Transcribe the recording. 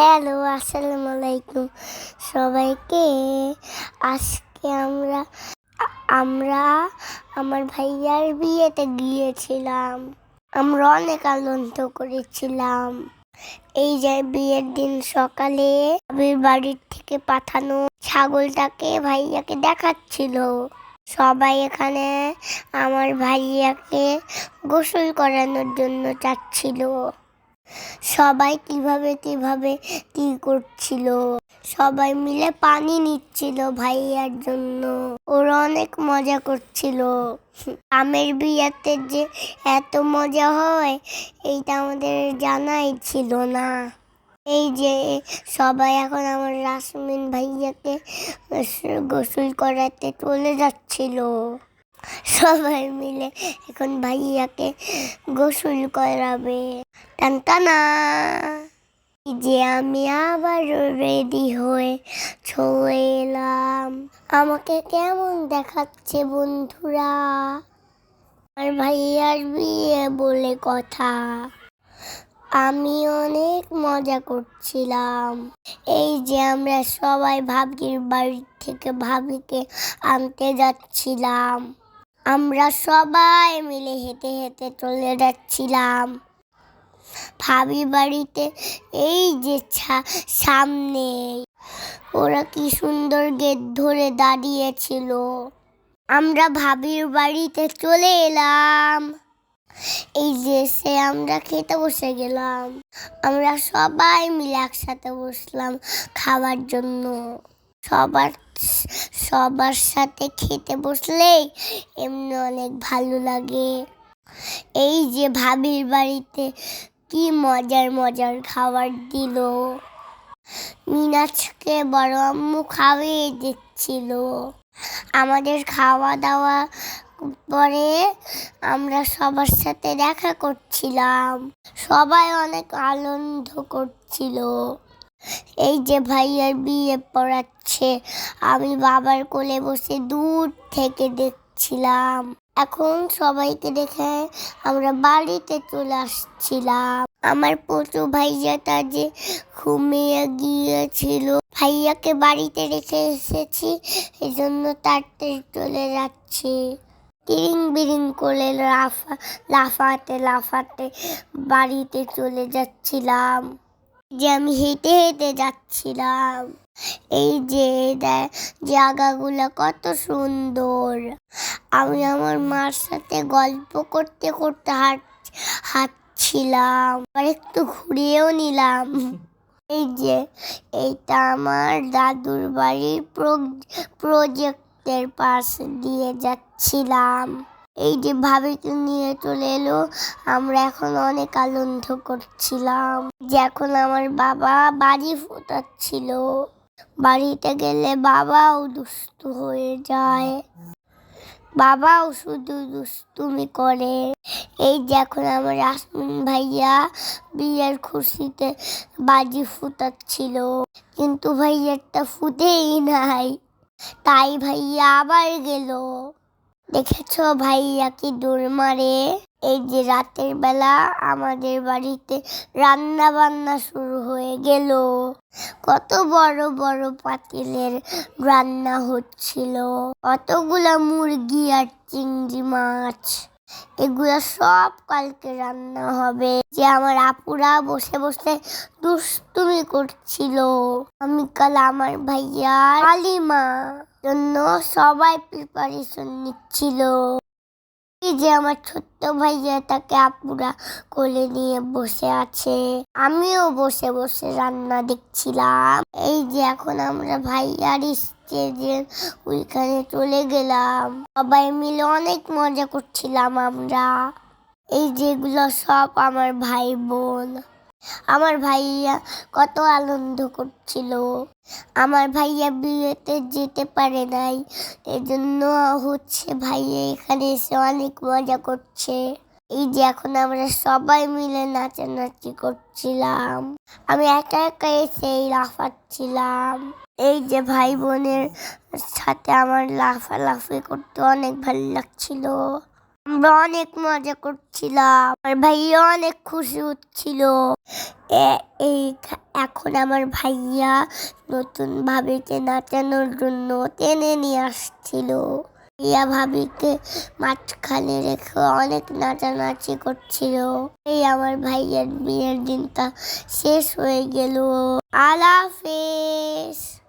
Hello, আসসালামু আলাইকুম সবাইকে। আজকে আমরা আমরা আমার ভাইয়ার বিয়েতে গিয়েছিলাম। আমরা অনেক আনন্দ করেছিলাম। এই যে বিয়ের দিন সকালে আবির বাড়ির থেকে পাঠানো ছাগলটাকে ভাইয়াকে দেখাচ্ছিল। সবাই এখানে আমার ভাইয়াকে গোসল করানোর জন্য চাচ্ছিল। সবাই কীভাবে কীভাবে কি করছিল? সবাই মিলে পানি নিচ্ছিল ভাইয়ার জন্য। ওরা অনেক মজা করছিল। আমের বিয়াতে যে এত মজা হয়, এইটা আমাদের জানাই ছিল না। এই যে সবাই এখন আমার রাসমিন ভাইয়াকে গোসল করাতে চলে যাচ্ছিল। সবাই মিলে এখন ভাইয়াকে গোসল করাবে। টানটানা যে আমি আবার রেডি হয়ে চলে এলাম। আমাকে কেমন দেখাচ্ছে বন্ধুরা? আর ভাইয়ার বিয়ে বলে কথা। আমি অনেক মজা করছিলাম। এই যে আমরা সবাই ভাবির বাড়ি থেকে ভাবিকে আনতে যাচ্ছিলাম। আমরা সবাই মিলে হেঁটে হেঁটে চলে যাচ্ছিলাম। ভাবি বাড়িতে, এই যে ছা- সামনে। ওরা কি সুন্দর গেট ধরে দাঁড়িয়েছিল। আমরা ভাবির বাড়িতে চলে এলাম। এই যে সে, আমরা খেতে বসে গেলাম। আমরা সবাই মিলে একসাথে বসলাম খাবার জন্য। সবার সবার সাথে খেতে বসলেই এমনি অনেক ভালো লাগে। এই যে ভাবির বাড়িতে কি মজার মজার খাবার দিল। মিনাজকে বড় আম্মু খাওয়িয়ে দিচ্ছিল। আমাদের খাওয়া দাওয়া পরে আমরা সবার সাথে দেখা করছিলাম। সবাই অনেক আনন্দ করছিল। এই যে ভাইয়ার বিয়ে পড়াচ্ছে, আমি বাবার কোলে বসে দূর থেকে দেখছিলাম। এখন সবাইকে দেখে আমরা বাড়িতে চলে আসছিলাম। আমার পচু ভাইয়াটা যে ঘুমিয়ে গিয়েছিল, ভাইয়াকে বাড়িতে রেখে এসেছি এই জন্য তাড়াতাড়ি চলে যাচ্ছি। তিরিং বিরিং করে লাফা, লাফাতে লাফাতে বাড়িতে চলে যাচ্ছিলাম। যে আমি হেঁটে হেঁটে যাচ্ছিলাম। এই যে জায়গাগুলো কত সুন্দর। আমি আমার মার সাথে গল্প করতে করতে হাঁট, হাঁটছিলাম। আর একটু ঘুরিয়েও নিলাম। এই যে, এইটা আমার দাদুর বাড়ির প্রজেক্টের পাশ দিয়ে যাচ্ছিলাম। এই যে ভাবিকে নিয়ে চলে এলো, আমরা এখন অনেক আনন্দ করছিলাম। যে এখন আমার বাবা বাড়ি ফুটাচ্ছিল। বাড়িতে গেলে বাবাও দুষ্টু হয়ে যায়। বাবাও শুধু দুষ্টুমি করে। এই যে এখন আমার আসমিন ভাইয়া বিয়ের খুশিতে বাজি ফুটাচ্ছিল। কিন্তু ভাইয়ারটা ফুটেই নাই। তাই ভাইয়া আবার গেল। দেখেছ ভাইয়া কি দৌড় মারে এই যে রাতের বেলা আমাদের বাড়িতে রান্না বান্না শুরু হয়ে গেল। কত বড় বড় পাতিলের রান্না হচ্ছিল। কতগুলা মুরগি আর চিংড়ি মাছ। এগুলো সব কালকে রান্না হবে। যে আমার আপুরা বসে বসে দুষ্টুমি করছিল। আমি কাল আমার ভাইয়া কালিমা। জন্য সবাই প্রিপারেশন নিচ্ছিল। যে আমার ছোট্ট ভাইয়া তাকে আপুরা কোলে নিয়ে বসে আছে, আমিও বসে বসে রান্না দেখছিলাম। এই যে এখন আমরা ভাইয়ার স্টেজের ওইখানে চলে গেলাম। সবাই মিলে অনেক মজা করছিলাম আমরা। এই যেগুলো সব আমার ভাই বোন। আমার ভাইয়া কত আনন্দ করছিল। আমার ভাইয়া বিয়েতে যেতে পারে নাই, এজন্য হচ্ছে ভাইয়া এখানে এসে অনেক মজা করছে। এই যে এখন আমরা সবাই মিলে নাচানাচি করছিলাম। আমি একা একা এসেই লাফাচ্ছিলাম। এই যে ভাই বোনের সাথে আমার লাফালাফি করতে অনেক ভালো লাগছিল। আমরা অনেক মজা করছিলাম। আমার ভাইয়া অনেক খুশি হচ্ছিল। এই এখন আমার ভাইয়া নতুন ভাবিকে নাচানোর জন্য টেনে নিয়ে আসছিল। ইয়া ভাবিকে মাঝখানে রেখে অনেক নাচানাচি করছিল। এই আমার ভাইয়ের বিয়ের দিনটা শেষ হয়ে গেল। হাফেজ।